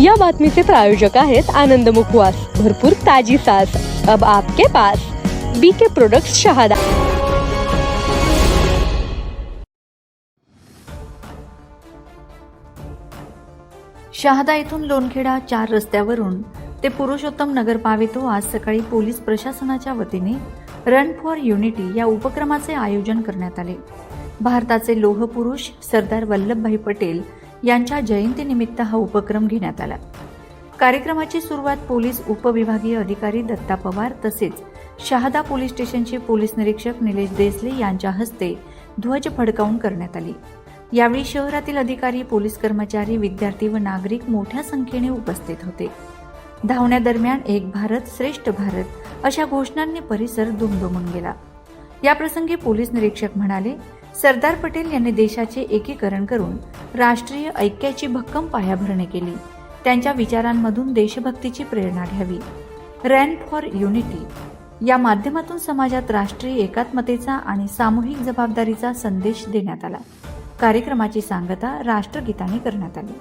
या बातमीचे प्रायोजक आहेत आनंद मुखवास. भरपूर ताजी सास अब आपके pass B K product Shahada. Shahada येथून लोणखेडा चार रस्त्यावरून ते पुरुषोत्तम नगर पावेतो आज सकाळी पोलीस प्रशासनाच्या वतीने रन फॉर युनिटी या उपक्रमाचे आयोजन करण्यात आले. भारताचे लोहपुरुष सरदार वल्लभभाई पटेल यांच्या जयंतीनिमित्त हा उपक्रम घेण्यात आला. कार्यक्रमाची सुरुवात पोलीस उपविभागीय अधिकारी दत्ता पवार तसेच शहादा पोलीस स्टेशनचे पोलीस निरीक्षक निलेश देसले यांच्या हस्ते ध्वज फडकावून करण्यात आली. यावेळी शहरातील अधिकारी पोलीस कर्मचारी विद्यार्थी व नागरिक मोठ्या संख्येने उपस्थित होते. धावण्यादरम्यान एक भारत श्रेष्ठ भारत अशा घोषणांनी परिसर दुमदुमून गेला. याप्रसंगी पोलीस निरीक्षक म्हणाले सरदार पटेल यांनी देशाचे एकीकरण करून राष्ट्रीय ऐक्याची भक्कम पायाभरणी केली. त्यांच्या विचारांमधून देशभक्तीची प्रेरणा घ्यावी. रॅन फॉर युनिटी या माध्यमातून समाजात राष्ट्रीय एकात्मतेचा आणि सामूहिक जबाबदारीचा संदेश देण्यात आला. कार्यक्रमाची सांगता राष्ट्रगीताने करण्यात आली.